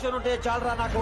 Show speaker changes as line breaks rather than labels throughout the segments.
Promotion ఉంటే చాలరా నాకు?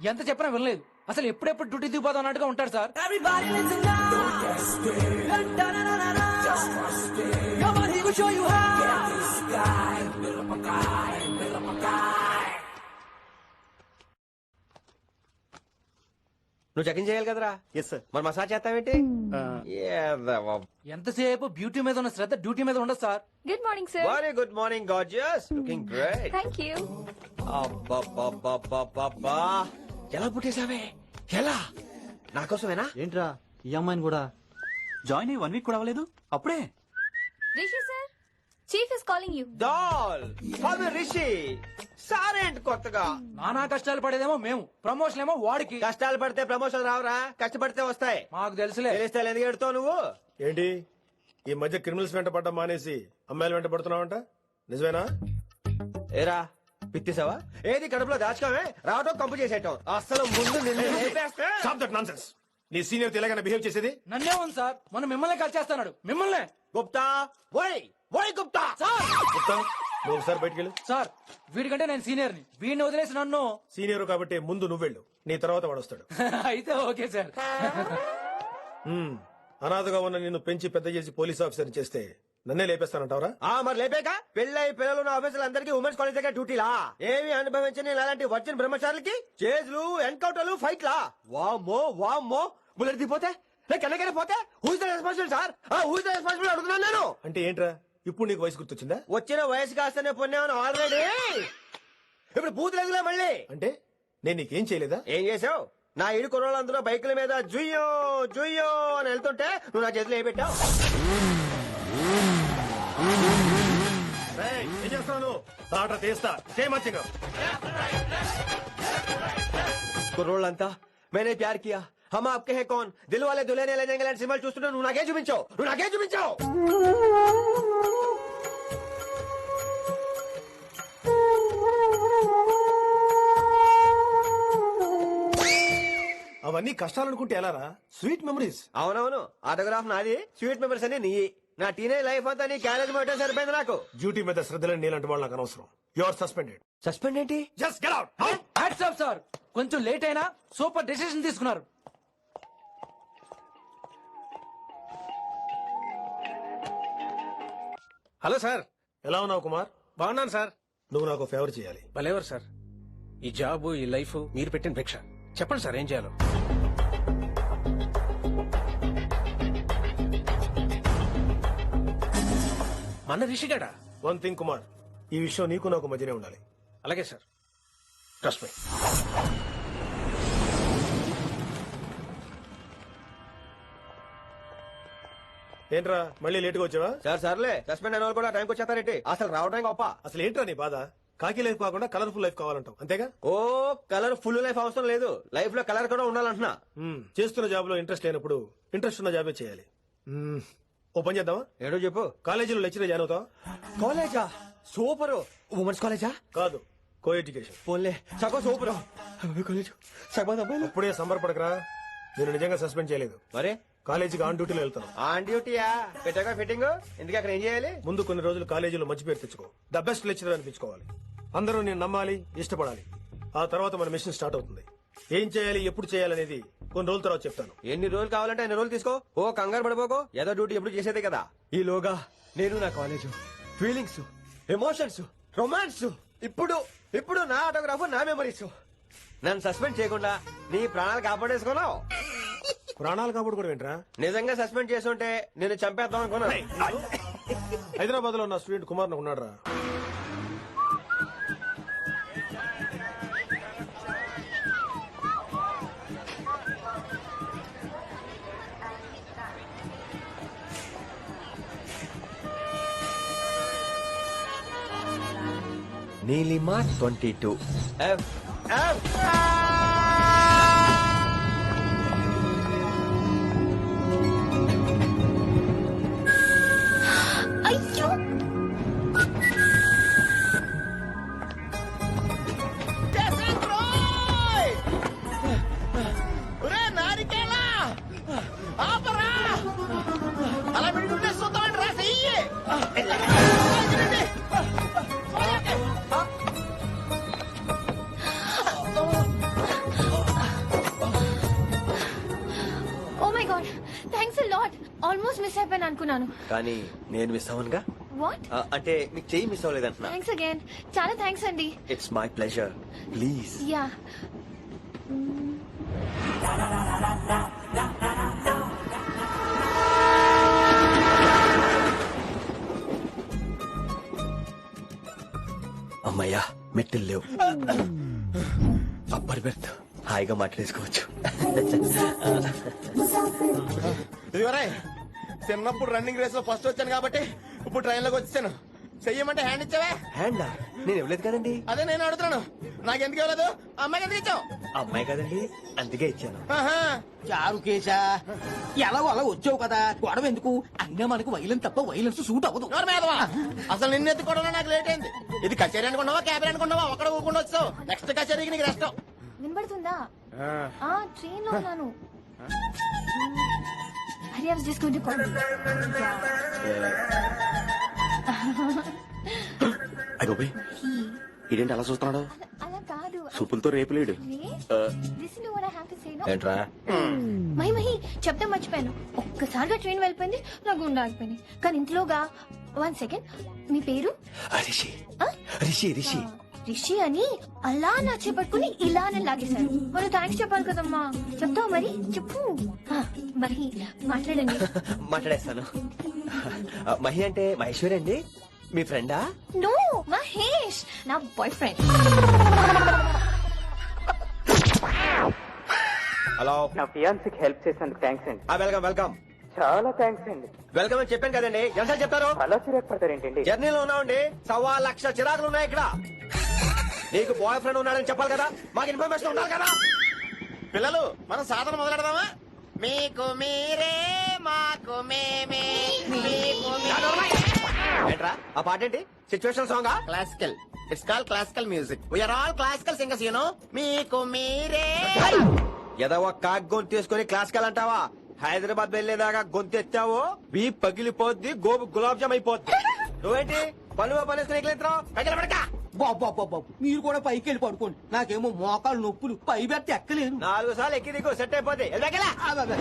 ఎంత చెప్పినా వినలేదు అసలు ఎప్పుడెప్పుడు డ్యూటీ దిగిపోదాం అన్నట్టుగా ఉంటాడు సార్.
నువ్వు చెకింగ్ చేయాలి కదరా
ఎస్ సార్
మరి మసాజ్ చేస్తావేంటి.
ఎంతసేపు బ్యూటీ మీద ఉన్న శ్రద్ధ డ్యూటీ మీద ఉండదు sir
good morning sir
Very good morning, gorgeous. Looking great.
Thank you
అబ్బబ్బబ్బబ్బబ్బబ్బా. ఎలా పుట్టేశావే? ఎలా? నా కోసమేనా?
ఏంట్రా ఈ అమ్మాయిని కూడా?
జాయిన్ అయ్యి వన్ వీక్ కూడా అవ్వలేదు? అప్పుడే?
Rishi sir chief is calling you.
Doll ఫాదర్ రిషి సారేంటి కొత్తగా?
నానా కష్టాలు పడేదేమో మేము. ప్రమోషన్ ఏమో వాడికి.
కష్టాలు పడితే ప్రమోషన్ రావురా కష్టపడితే వస్తాయి.
మాకు తెలుసులే.
తెలిస్తే ఎందుకు ఎడుతావు నువ్వు?
ఏంటి? ఈ మధ్య క్రిమినల్స్ వెంట పడ్డం మానేసి అమ్మాయిలు వెంట పడుతున్నావంట? నిజమేనా?
ఏరా పిత్తిసావా ఏది కడుపులో దాచుకోవే? రావటం కంపు చేసేయటం. అసలు ముందు నిన్ను లేపేస్తే
స్టాప్ దట్ నాన్సెన్స్ నీ సీనియర్ ఎలాగైనా బిహేవ్ చేసేది?
నన్నే ఉంది సార్. మనం మిమ్మల్ని కాల్ చేస్తున్నాడు. మిమ్మల్ని.
గుప్తా ఓయ్ ఓయ్ గుప్తా.
సార్.
చెప్తా నువ్వు ఒకసారి బయటికి వెళ్ళు.
సార్ వీడికంటే నేను సీనియర్ని వీడిని వదిలేసి నన్ను.
సీనియర్ కాబట్టి ముందు నువ్వు వెళ్ళు. నీ తర్వాత వాడు వస్తాడు.
అయితే ఓకే సార్.
హ్మ్. అనాథగా ఉన్న నిన్ను పెంచి పెద్ద చేసి పోలీస్ ఆఫీసర్ చేస్తే నన్నే లేపేస్తానంటావరా?
ఆ మరి లేపాక పెళ్ళై పిల్లలు ఉన్న ఆఫీసులు అందరికీ ఉమెన్స్ కాలేజ్ దగ్గర డ్యూటీలా? ఏమి అనుభవించని ఇలాంటి వచ్చిన బ్రహ్మచారులకి చేజ్లు ఎన్కౌంటర్లు ఫైట్ లా వామ్మో వామ్మో. బుల్లెట్ దిగిపోతే? కన్నకైనా పోతే? Who's responsible sir who's responsible అడుగుతున్నాను నేను.
అంటే ఏంట్రా? ఇప్పుడు నీకు వయసు గుర్తొచ్చిందా?
వచ్చిన వయసు కాస్తనే పొన్నాను ఆల్రెడీ ఇప్పుడు బూత్ లేదులే మళ్ళీ.
అంటే నేను నీకేం చేయలేదా?
ఏం చేసావు? నా ఇరు కుర్రోళ్ళందరూ బైకుల మీద జుయ్యో జుయ్యో అని వెళ్తుంటే నువ్వు నా చేతిలో ఏ పెట్టావు?
తాట తీస్తా. చేయమచ్చగా
కుర్రోళ్ళంతా మేనే ప్యార్ కియా? హమ్ ఆప్కే హే కౌన్? దిల్ వాలే దుల్హనే లే జాయేంగే లాంటి సినిమాలు చూస్తుంటే నువ్వు నాకే చూపించావు. నువ్వు నాకే చూపించావు.
అవన్నీ కష్టాలు అనుకుంటే ఎలారా? స్వీట్ మెమరీస్
అవునవును. ఆటోగ్రాఫ్ నాది. స్వీట్ మెమరీస్ అని నీ నా టీనేజ్ లైఫ్ అంతా నీ క్యారేజ్ మొట్టే సరిపోయింది నాకు.
డ్యూటీ మీద శ్రద్ధలేని నీలాంటి వాళ్ళు నాకు అనవసరం. యు ఆర్ సస్పెండెడ్
సస్పెండ్ ఏంటి?
Just get out
hats off sir కొంచెం లేట్ అయినా సూపర్ డెసిషన్ తీసుకున్నారు.
హలో సార్
ఎలా ఉన్నావు కుమార్?
బాగున్నాను సార్
నువ్వు నాకు ఫేవర్ చేయాలి.
భలేవారు సార్ ఈ జాబ్ ఈ లైఫ్ మీరు పెట్టిన భిక్ష. చెప్పండి సార్ ఏం చేయాలో? మన రిషిగాడా?
వన్ థింగ్ కుమార్ ఈ విషయం నీకు నాకు మధ్యనే ఉండాలి.
అలాగే సార్. ట్రస్ట్ మీ
ఏంట్రా మళ్ళీ లేటుగా వచ్చావా?
సార్ సర్లే. సస్పెండ్ అయిన వాళ్ళు కూడా టైంకి వచ్చేస్తారేంటి? అసలు రావడానికి గొప్ప.
అసలు ఏంట్రా నీ బాధ? కాకి లైఫ్ కాకుండా కలర్ఫుల్ లైఫ్ కావాలంటావు అంతేగా?
ఓ కలర్ ఫుల్ లైఫ్ అవసరం లేదు. లైఫ్లో కలర్ కూడా ఉండాలంటున్నా.
చేస్తున్న జాబ్లో ఇంట్రెస్ట్ లేనప్పుడు ఇంట్రెస్ట్ ఉన్న జాబే చేయాలి. ఓ పని చేద్దామా?
ఏడో చెప్పు.
కాలేజీలో లెక్చర్ జాయిన్ అవుతావా?
కాలేజా? సూపర్. ఉమెన్స్ కాలేజా?
కాదు కో ఎడ్యుకేషన్
పోన్లే. సగం సూపర్. కాలేజ్. సగం అబ్బాయిలు
ఇప్పుడే సంబరపడకరా. నేను నిజంగా సస్పెండ్ చేయలేదు.
మరే?
కాలేజీకి ఆన్ డ్యూటీలో వెళ్తాను
ఆన్ డ్యూటీయా? పెట్టాక ఫిట్టింగ్? ఎందుకు అక్కడ ఏం చేయాలి?
ముందు కొన్ని రోజులు కాలేజీలో మంచి పేరు తెచ్చుకో. ద బెస్ట్ లెక్చరర్ అనిపించుకోవాలి అందరూ నేను నమ్మాలి ఇష్టపడాలి. ఆ తర్వాత మన మిషన్ స్టార్ట్ అవుతుంది. ఏం చేయాలి ఎప్పుడు చేయాలనేది కొన్ని రోజుల తర్వాత చెప్తాను.
ఎన్ని రోజులు కావాలంటే అన్ని రోజులు తీసుకో. ఓ కంగారు పడిపోకో. ఏదో డ్యూటీ ఎప్పుడు చేసేదే కదా. ఈలోగా నేను నా కాలేజ్. ఫీలింగ్స్ ఎమోషన్స్ రొమాన్స్ ఇప్పుడు ఇప్పుడు నా ఆటోగ్రాఫ్ నా మెమరీస్ నన్ను సస్పెండ్ చేయకుండా నీ ప్రాణాలు కాపాడేసుకున్నావు.
ప్రాణాలు కాబట్టి కూడా ఏంట్రా?
నిజంగా సస్పెండ్ చేస్తుంటే నేను చంపేద్దాం అనుకున్నా
హైదరాబాద్లో నా స్టూడెంట్ కుమార్ ఉన్నాడు
Neelima
Neelima 22. F. F. Miss అయిపోయాను అనుకున్నాను.
కానీ నేను మిస్ అవ్వనుగా?
వాట్
ఆ, అంటే మీకు చెయ్యి మిస్ అవ్వలేదంటున్నా
థ్యాంక్స్ అగైన్ చాలా థ్యాంక్స్ అండి.
It's my pleasure please
yeah
అమ్మయ్యా మెట్టులు లేవు. అప్పర్ బెర్త్ హాయిగా మాట్లాడేసుకోవచ్చు.
చిన్నప్పుడు రన్నింగ్ రేస్లో ఫస్ట్ వచ్చాను కాబట్టి ఇప్పుడు ట్రైన్లోకి వచ్చాను చెయ్యమంటే హ్యాండ్ ఇచ్చావే?
హ్యాండా నేను ఇవ్వలేదు కదండి.
అదే నేను అడుగుతున్నాను. నాకెందుకు ఇవ్వలేదు? అమ్మాయికి ఎందుకు ఇచ్చావు.
అమ్మాయి కదండి. అందుకే ఇచ్చాను.
ఆహా.
చారు కేశా ఎలా అలా వచ్చావు కదా? గొడవ ఎందుకు? అయినా మనకు వైలెన్స్ తప్ప వైలెన్స్ సూట్ అవ్వదు.
నోరు మీదవా. అసలు నిన్ను ఎత్తుకోవడంలో నాకు లేట్ అయింది. ఇది కచేరీ అనుకున్నావా? క్యాబరీ అనుకున్నావా? ఒక్కడ ఊకుండా వచ్చావు. నెక్స్ట్ కచేరీకి నీకు రెస్ట్
వినబడుతుందా? ఆ. ట్రైన్లో ఉన్నాను. Hari was just going to call
అయ్యోబే ఇదేంటి అలా చూస్తున్నాడు
అలా కాదు
సూపులతో రేపులేడు
this no what I have to say no
ఏంట్రా
మహి మహి చెప్తే మర్చిపోయాను ఒక్కసారిగా ట్రైన్ వెళ్ళిపోయింది నా గుండె ఆగిపోయింది కానీ ఇంట్లోగా వన్ సెకండ్ మీ పేరు
రిషి
ఆ?
రిషి రిషి
రిషి అని అలా నా చేపట్టుకుని ఇలానే లాగేశారు మరి థ్యాంక్స్ చెప్పాలి కదమ్మా? చెప్తావు మరి? చెప్పు. ఆ, మరి మాట్లాడండి.
మాట్లాడేస్తాను. మహి అంటే మహేశ్వరి అండి? మీ ఫ్రెండా?
నో మహేష్ నా బాయ్ ఫ్రెండ్
హలో.
నా ఫియాన్సీకి హెల్ప్ చేసినందుకు థ్యాంక్స్ అండి.
Welcome welcome.
చాలా థ్యాంక్స్ అండి.
వెల్కమ్ అని చెప్పాను కదండి. ఎంత చెప్తారు?
అలా చిరాకు పడతారేంటండి
జర్నీలో ఉన్నామండి సవా లక్ష చిరాకులు ఉన్నాయి ఇక్కడ. నీకు బాయ్ ఫ్రెండ్ ఉన్నాడని చెప్పాలి కదా? మాకు ఇన్ఫర్మేషన్ ఉండాలి కదా?
పిల్లలు మనం సాధన మొదలెడదామా? మీకు మీరే మాకు మేమే. మీకు
ఏంట్రా? ఆ పాట ఏంటి situation song
classical it's call classical music we are all classical singers you know మీకు మీరే.
ఏదో ఒక కాక్ గొంతు తీసుకొని క్లాసికల్ అంటావా? హైదరాబాద్ వెళ్ళేదాకా గొంతు ఎత్తావో? బీ పగిలిపోద్ది గోబు గులాబ్ జామ్ అయిపోద్ది. నువ్వేంటి? పనులు పడక
బాబా బాబా మీరు కూడా పైకి వెళ్ళి పడుకోండి. నాకేమో మోకాలు నొప్పులు పై బెత్త ఎక్కలేను
నాలుగు సార్లు ఎక్కి దిగు సెట్
బాబా.